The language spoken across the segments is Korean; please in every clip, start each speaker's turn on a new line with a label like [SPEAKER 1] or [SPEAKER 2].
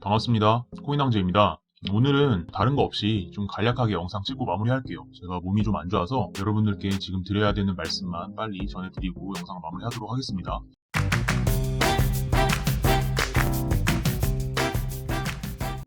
[SPEAKER 1] 반갑습니다. 코인왕제입니다. 오늘은 다른 거 없이 좀 간략하게 영상 찍고 마무리할게요. 제가 몸이 좀 안 좋아서 여러분들께 지금 드려야 되는 말씀만 빨리 전해드리고 영상을 마무리하도록 하겠습니다.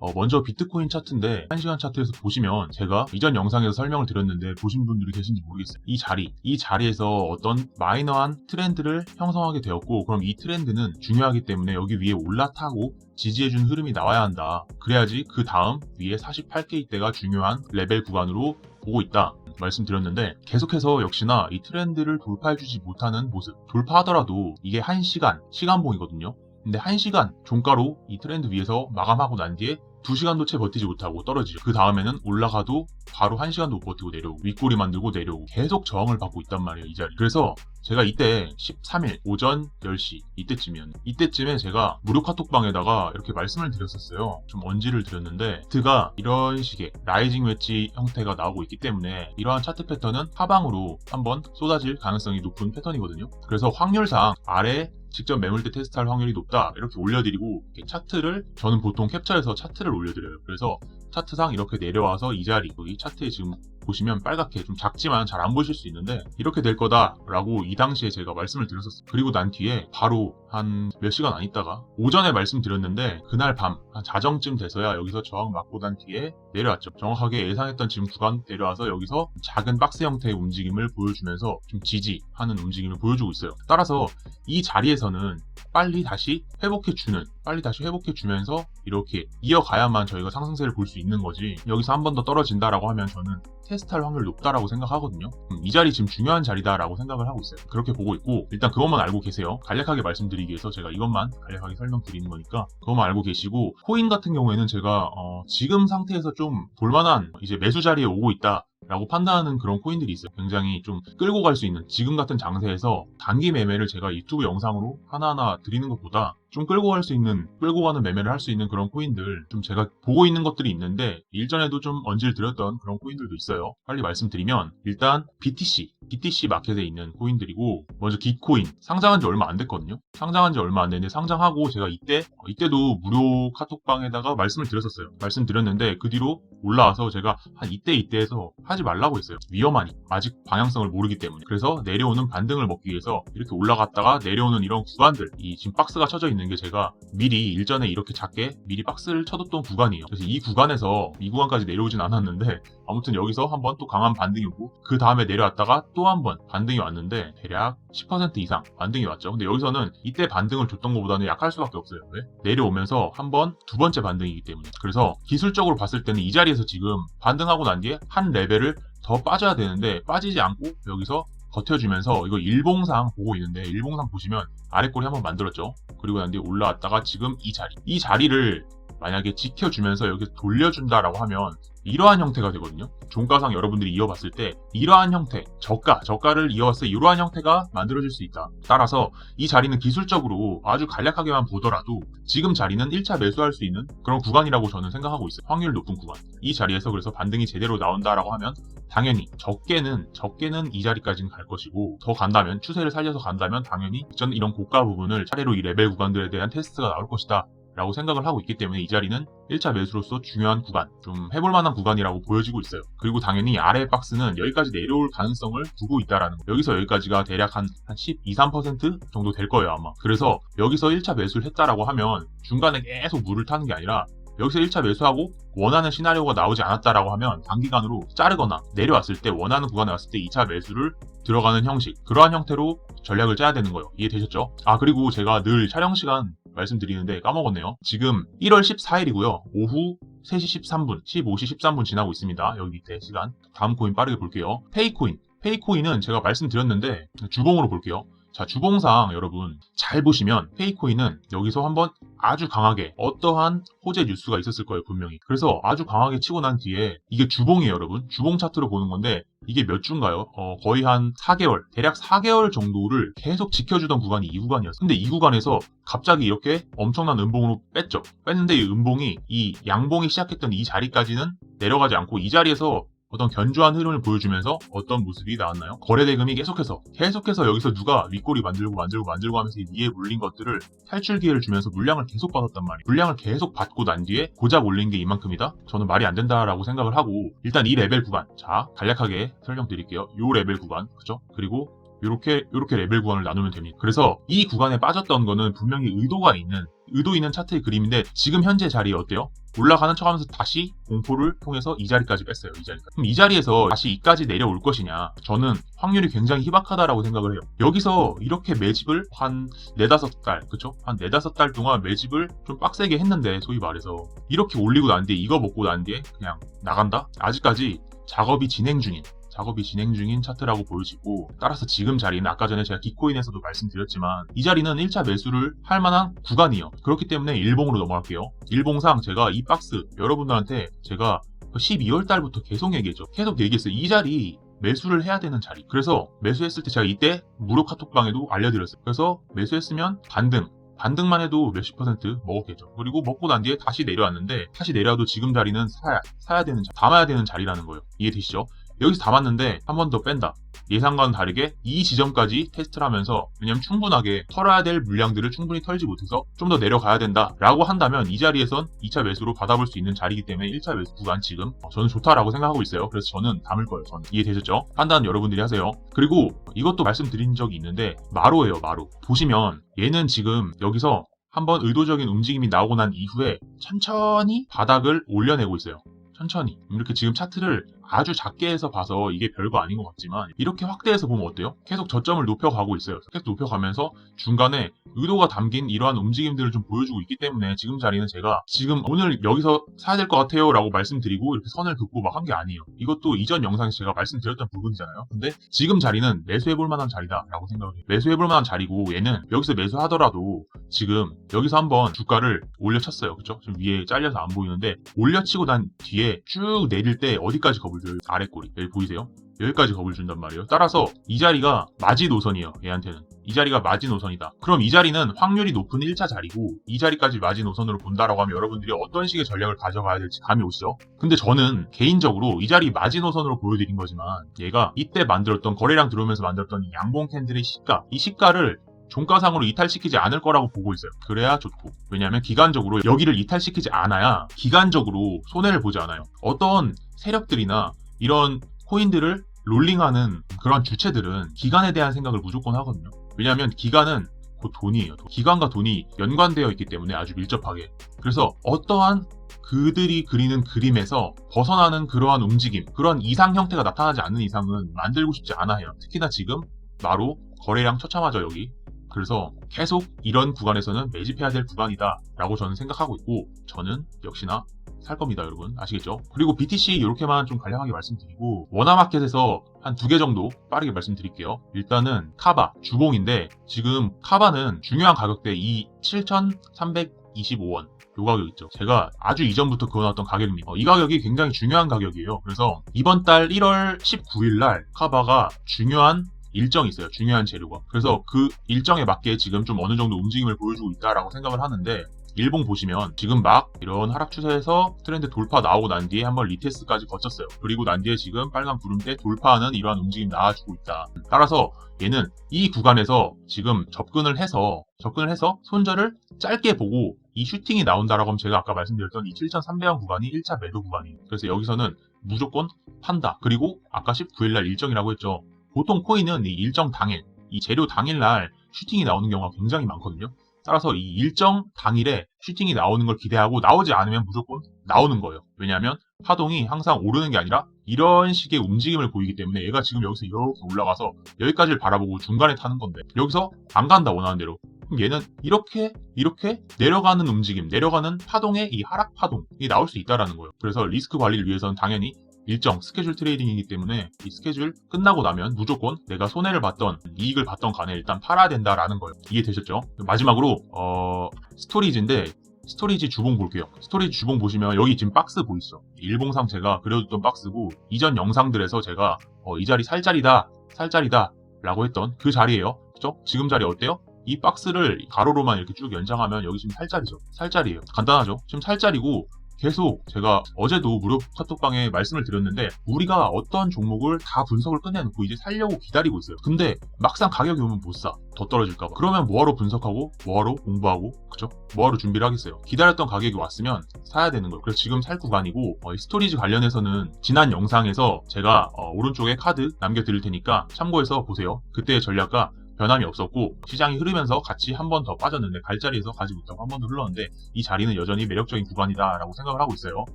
[SPEAKER 1] 어 먼저 비트코인 차트인데 1시간 차트에서 보시면 제가 이전 영상에서 설명을 드렸는데 보신 분들이 계신지 모르겠어요. 이 자리, 이 자리에서 어떤 마이너한 트렌드를 형성하게 되었고 그럼 이 트렌드는 중요하기 때문에 여기 위에 올라타고 지지해준 흐름이 나와야 한다. 그래야지 그 다음 위에 4 8 k 때가 중요한 레벨 구간으로 보고 있다. 말씀드렸는데 계속해서 역시나 이 트렌드를 돌파해주지 못하는 모습 돌파하더라도 이게 1시간 시간봉이거든요 근데 1시간 종가로 이 트렌드 위에서 마감하고 난 뒤에 2시간도 채 버티지 못하고 떨어지죠. 그 다음에는 올라가도 바로 1시간도 못 버티고 내려오고 윗꼬리 만들고 내려오고 계속 저항을 받고 있단 말이에요. 이 자리. 그래서 제가 이때 13일 오전 10시 이때쯤이었는데 이때쯤에 제가 무료 카톡방에다가 이렇게 말씀을 드렸었어요. 좀 언지를 드렸는데 드가 이런 식의 라이징 웨지 형태가 나오고 있기 때문에 이러한 차트 패턴은 하방으로 한번 쏟아질 가능성이 높은 패턴이거든요. 그래서 확률상 아래 직접 매물대 테스트할 확률이 높다 이렇게 올려드리고 이렇게 차트를 저는 보통 캡처해서 차트를 올려드려요. 그래서 차트상 이렇게 내려와서 이 자리 이 차트에 지금 보시면 빨갛게 좀 작지만 잘 안 보실 수 있는데 이렇게 될 거다라고 이 당시에 제가 말씀을 드렸었어요. 그리고 난 뒤에 바로 한몇 시간 안 있다가 오전에 말씀드렸는데 그날 밤 한 자정쯤 돼서야 여기서 저항 맞고 난 뒤에 내려왔죠. 정확하게 예상했던 지금 구간 내려와서 여기서 작은 박스 형태의 움직임을 보여주면서 좀 지지하는 움직임을 보여주고 있어요. 따라서 이 자리에서는 빨리 다시 회복해주는 빨리 다시 회복해주면서 이렇게 이어가야만 저희가 상승세를 볼 수 있는 거지 여기서 한 번 더 떨어진다라고 하면 저는 테스트할 확률 높다라고 생각하거든요. 음, 이 자리 지금 중요한 자리다라고 생각을 하고 있어요. 그렇게 보고 있고 일단 그것만 알고 계세요. 간략하게 말씀드리 말씀드리기 위해서 제가 이것만 간략하게 설명드리는 거니까 그것만 알고 계시고 코인 같은 경우에는 제가 어, 지금 상태에서 좀 볼만한 이제 매수 자리에 오고 있다 라고 판단하는 그런 코인들이 있어요. 굉장히 좀 끌고 갈 수 있는 지금 같은 장세에서 단기 매매를 제가 유튜브 영상으로 하나하나 드리는 것보다 좀 끌고 갈 수 있는, 끌고 가는 매매를 할 수 있는 그런 코인들, 좀 제가 보고 있는 것들이 있는데, 일전에도 좀 언질 드렸던 그런 코인들도 있어요. 빨리 말씀드리면, 일단 BTC, BTC 마켓에 있는 코인들이고, 먼저 기코인, 상장한 지 얼마 안 됐거든요? 상장한 지 얼마 안 됐는데, 상장하고 제가 이때, 어, 이때도 무료 카톡방에다가 말씀을 드렸었어요. 말씀드렸는데, 그 뒤로 올라와서 제가 한 이때 이때에서 하지 말라고 했어요. 위험하니 아직 방향성을 모르기 때문에 그래서 내려오는 반등을 먹기 위해서 이렇게 올라갔다가 내려오는 이런 구간들 이 지금 박스가 쳐져 있는 게 제가 미리 일전에 이렇게 작게 미리 박스를 쳐뒀던 구간이에요. 그래서 이 구간에서 이 구간까지 내려오진 않았는데 아무튼 여기서 한번 또 강한 반등이 오고 그 다음에 내려왔다가 또한번 반등이 왔는데 대략 10% 이상 반등이 왔죠. 근데 여기서는 이때 반등을 줬던 것보다는 약할 수밖에 없어요. 왜? 내려오면서 한번두 번째 반등이기 때문에 그래서 기술적으로 봤을 때는 이 자리 상태에서 지금 반등하고 난 뒤에 한 레벨을 더 빠져야 되는데 빠지지 않고 여기서 버텨주면서 이거 일봉상 보고 있는데 일봉상 보시면 아래 꼬리 한번 만들었죠. 그리고 난 뒤에 올라왔다가 지금 이 자리 이 자리를 만약에 지켜주면서 여기 서 돌려준다라고 하면 이러한 형태가 되거든요. 종가상 여러분들이 이어봤을 때 이러한 형태, 저가, 저가를 이어왔을때 이러한 형태가 만들어질 수 있다. 따라서 이 자리는 기술적으로 아주 간략하게만 보더라도 지금 자리는 1차 매수할 수 있는 그런 구간이라고 저는 생각하고 있어요. 확률 높은 구간. 이 자리에서 그래서 반등이 제대로 나온다라고 하면 당연히 적게는 적게는 이 자리까지는 갈 것이고 더 간다면 추세를 살려서 간다면 당연히 이전 이런 고가 부분을 차례로 이 레벨 구간들에 대한 테스트가 나올 것이다. 라고 생각을 하고 있기 때문에 이 자리는 1차 매수로서 중요한 구간, 좀 해볼 만한 구간이라고 보여지고 있어요. 그리고 당연히 아래 박스는 여기까지 내려올 가능성을 두고 있다라는 거. 여기서 여기까지가 대략 한, 한 12, 3% 정도 될 거예요, 아마. 그래서 여기서 1차 매수를 했다라고 하면 중간에 계속 물을 타는 게 아니라 여기서 1차 매수하고 원하는 시나리오가 나오지 않았다라고 하면 단기간으로 자르거나 내려왔을 때 원하는 구간에 왔을 때 2차 매수를 들어가는 형식 그러한 형태로 전략을 짜야 되는 거예요 이해되셨죠? 아 그리고 제가 늘 촬영 시간 말씀드리는데 까먹었네요. 지금 1월 14일이고요. 오후 3시 13분, 15시 13분 지나고 있습니다. 여기 밑에 시간. 다음 코인 빠르게 볼게요. 페이코인. 페이코인은 제가 말씀드렸는데 주봉으로 볼게요. 자, 주봉상 여러분 잘 보시면 페이코인은 여기서 한번 아주 강하게 어떠한 호재 뉴스가 있었을 거예요 분명히 그래서 아주 강하게 치고 난 뒤에 이게 주봉이에요 여러분 주봉 차트로 보는 건데 이게 몇 주인가요? 어, 거의 한 4개월, 대략 4개월 정도를 계속 지켜주던 구간이 이 구간이었어요. 근데 이 구간에서 갑자기 이렇게 엄청난 음봉으로 뺐죠. 뺐는데 이 음봉이 이 양봉이 시작했던 이 자리까지는 내려가지 않고 이 자리에서 어떤 견주한 흐름을 보여주면서 어떤 모습이 나왔나요? 거래 대금이 계속해서 계속해서 여기서 누가 윗골이 만들고 만들고 만들고 하면서 위에 물린 것들을 탈출 기회를 주면서 물량을 계속 받았단 말이에요. 물량을 계속 받고 난 뒤에 고작 올린 게 이만큼이다? 저는 말이 안 된다라고 생각을 하고 일단 이 레벨 구간 자 간략하게 설명드릴게요. 요 레벨 구간 그죠? 그리고 이렇게 이렇게 레벨 구간을 나누면 됩니다. 그래서 이 구간에 빠졌던 거는 분명히 의도가 있는 의도 있는 차트의 그림인데 지금 현재 자리 어때요? 올라가는 척하면서 다시 공포를 통해서 이 자리까지 뺐어요. 이 자리까지. 그럼 이 자리에서 다시 이까지 내려올 것이냐? 저는 확률이 굉장히 희박하다라고 생각을 해요. 여기서 이렇게 매집을 한 네다섯 달, 그쵸? 한 네다섯 달 동안 매집을 좀 빡세게 했는데 소위 말해서 이렇게 올리고 난 뒤에 이거 먹고 난 뒤에 그냥 나간다? 아직까지 작업이 진행 중인 작업이 진행 중인 차트라고 보여지고 따라서 지금 자리는 아까 전에 제가 기코인에서도 말씀드렸지만 이 자리는 1차 매수를 할 만한 구간이에요. 그렇기 때문에 일봉으로 넘어갈게요. 일봉상 제가 이 박스 여러분들한테 제가 12월 그 달부터 계속 얘기했죠. 계속 얘기했어요. 이 자리 매수를 해야 되는 자리. 그래서 매수했을 때 제가 이때 무료 카톡방에도 알려드렸어요. 그래서 매수했으면 반등, 반등만 해도 몇십 퍼센트 먹었겠죠. 그리고 먹고 난 뒤에 다시 내려왔는데 다시 내려와도 지금 자리는 사야, 사야 되는 자리, 담아야 되는 자리라는 거예요. 이해되시죠? 여기서 담았는데 한 번 더 뺀다. 예상과는 다르게 이 지점까지 테스트를 하면서 왜냐면 충분하게 털어야 될 물량들을 충분히 털지 못해서 좀 더 내려가야 된다 라고 한다면 이 자리에선 2차 매수로 받아볼 수 있는 자리이기 때문에 1차 매수 구간 지금 어, 저는 좋다라고 생각하고 있어요 그래서 저는 담을 거예요 저는 이해되셨죠? 판단 여러분들이 하세요 그리고 이것도 말씀드린 적이 있는데 마로예요 마로 보시면 얘는 지금 여기서 한 번 의도적인 움직임이 나오고 난 이후에 천천히 바닥을 올려내고 있어요 천천히 이렇게 지금 차트를 아주 작게 해서 봐서 이게 별거 아닌 것 같지만 이렇게 확대해서 보면 어때요? 계속 저점을 높여가고 있어요. 계속 높여가면서 중간에 의도가 담긴 이러한 움직임들을 좀 보여주고 있기 때문에 지금 자리는 제가 지금 오늘 여기서 사야 될 것 같아요 라고 말씀드리고 이렇게 선을 긋고 막 한 게 아니에요. 이것도 이전 영상에서 제가 말씀드렸던 부분이잖아요. 근데 지금 자리는 매수해볼 만한 자리다 라고 생각을 해요. 매수해볼 만한 자리고 얘는 여기서 매수하더라도 지금 여기서 한번 주가를 올려쳤어요. 그죠 지금 위에 잘려서 안 보이는데 올려치고 난 뒤에 쭉 내릴 때 어디까지 거부 겁을 줘 아래 꼬리. 여기 보이세요? 여기까지 겁을 준단 말이에요. 따라서 이 자리가 마지 노선이에요. 얘한테는. 이 자리가 마지 노선이다. 그럼 이 자리는 확률이 높은 1차 자리고 이 자리까지 마지 노선으로 본다라고 하면 여러분들이 어떤 식의 전략을 가져가야 될지 감이 오시죠? 근데 저는 개인적으로 이 자리 마지 노선으로 보여드린 거지만 얘가 이때 만들었던 거래량 들어오면서 만들었던 양봉 캔들의 시가 이 시가를 종가상으로 이탈시키지 않을 거라고 보고 있어요. 그래야 좋고. 왜냐하면 기간적으로 여기를 이탈시키지 않아야 기간적으로 손해를 보지 않아요. 어떤 세력들이나 이런 코인들을 롤링하는 그런 주체들은 기간에 대한 생각을 무조건 하거든요. 왜냐하면 기간은 곧 돈이에요. 기간과 돈이 연관되어 있기 때문에 아주 밀접하게. 그래서 어떠한 그들이 그리는 그림에서 벗어나는 그러한 움직임, 그런 이상 형태가 나타나지 않는 이상은 만들고 싶지 않아 요 특히나 지금 바로 거래량 처참하죠, 여기. 그래서 계속 이런 구간에서는 매집해야 될 구간이다 라고 저는 생각하고 있고 저는 역시나 살 겁니다 여러분 아시겠죠? 그리고 BTC 이렇게만 좀 간략하게 말씀드리고 워화마켓에서한 두 개 정도 빠르게 말씀드릴게요 일단은 카바 주봉인데 지금 카바는 중요한 가격대 이 7,325원 요 가격 있죠. 제가 아주 이전부터 그어놨던 가격입니다. 어, 이 가격이 굉장히 중요한 가격이에요. 그래서 이번 달 1월 19일 날 카바가 중요한 일정이 있어요. 중요한 재료가. 그래서 그 일정에 맞게 지금 좀 어느 정도 움직임을 보여주고 있다라고 생각을 하는데 일봉 보시면 지금 막 이런 하락 추세에서 트렌드 돌파 나오고 난 뒤에 한번 리테스트까지 거쳤어요. 그리고 난 뒤에 지금 빨간 구름대 돌파하는 이러한 움직임 나와주고 있다. 따라서 얘는 이 구간에서 지금 접근을 해서 접근을 해서 손절을 짧게 보고 이 슈팅이 나온다라고 하면 제가 아까 말씀드렸던 이 7,300원 구간이 1차 매도 구간이에요. 그래서 여기서는 무조건 판다. 그리고 아까 19일날 일정이라고 했죠. 보통 코인은 이 일정 당일, 이 재료 당일날 슈팅이 나오는 경우가 굉장히 많거든요. 따라서 이 일정 당일에 슈팅이 나오는 걸 기대하고 나오지 않으면 무조건 나오는 거예요. 왜냐하면 파동이 항상 오르는 게 아니라 이런 식의 움직임을 보이기 때문에 얘가 지금 여기서 이렇게 올라가서 여기까지를 바라보고 중간에 타는 건데 여기서 안 간다 원하는 대로 그럼 얘는 이렇게 이렇게 내려가는 움직임 내려가는 파동의 이 하락 파동이 나올 수 있다라는 거예요. 그래서 리스크 관리를 위해서는 당연히 일정 스케줄 트레이딩이기 때문에 이 스케줄 끝나고 나면 무조건 내가 손해를 봤던 이익을 봤던 간에 일단 팔아야 된다라는 거예요. 이해되셨죠? 마지막으로 어, 스토리지인데 스토리지 주봉 볼게요. 스토리지 주봉 보시면 여기 지금 박스 보이시죠? 뭐 일봉상 제가 그려줬던 박스고 이전 영상들에서 제가 어, 이 자리 살 자리다, 살 자리다 라고 했던 그 자리예요. 그죠? 지금 자리 어때요? 이 박스를 가로로만 이렇게 쭉 연장하면 여기 지금 살자리죠. 살자리예요. 간단하죠? 지금 살자리고 계속 제가 어제도 무릎 카톡방에 말씀을 드렸는데 우리가 어떤 종목을 다 분석을 끝내놓고 이제 살려고 기다리고 있어요. 근데 막상 가격이 오면 못 사. 더 떨어질까봐. 그러면 뭐하러 분석하고 뭐하러 공부하고 그죠? 뭐하러 준비를 하겠어요. 기다렸던 가격이 왔으면 사야 되는 거예요. 그래서 지금 살 구간이고 어, 스토리지 관련해서는 지난 영상에서 제가 어, 오른쪽에 카드 남겨드릴 테니까 참고해서 보세요. 그때의 전략과 변함이 없었고 시장이 흐르면서 같이 한 번 더 빠졌는데 갈 자리에서 가지 못하고 한 번 더 흘렀는데 이 자리는 여전히 매력적인 구간이다라고 생각을 하고 있어요.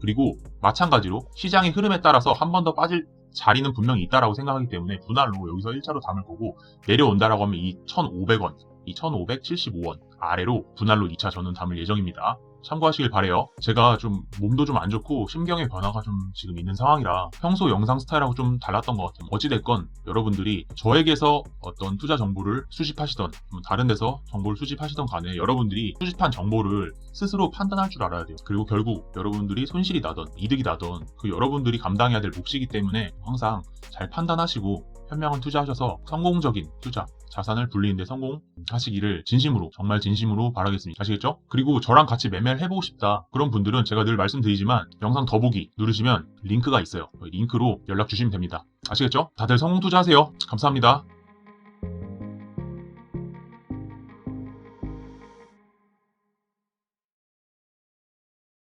[SPEAKER 1] 그리고 마찬가지로 시장의 흐름에 따라서 한 번 더 빠질 자리는 분명히 있다라고 생각하기 때문에 분할로 여기서 1차로 담을 거고 내려온다라고 하면 이 1,500원, 이 1,575원 아래로 분할로 2차 저는 담을 예정입니다. 참고하시길 바래요. 제가 좀 몸도 좀 안 좋고 심경의 변화가 좀 지금 있는 상황이라 평소 영상 스타일하고 좀 달랐던 것 같아요. 어찌됐건 여러분들이 저에게서 어떤 투자 정보를 수집하시던 다른 데서 정보를 수집하시던 간에 여러분들이 수집한 정보를 스스로 판단할 줄 알아야 돼요. 그리고 결국 여러분들이 손실이 나던 이득이 나던 그 여러분들이 감당해야 될 몫이기 때문에 항상 잘 판단하시고 현명한 투자하셔서 성공적인 투자, 자산을 불리는데 성공하시기를 진심으로 정말 진심으로 바라겠습니다. 아시겠죠? 그리고 저랑 같이 매매를 해보고 싶다 그런 분들은 제가 늘 말씀드리지만 영상 더보기 누르시면 링크가 있어요. 링크로 연락 주시면 됩니다. 아시겠죠? 다들 성공 투자하세요. 감사합니다.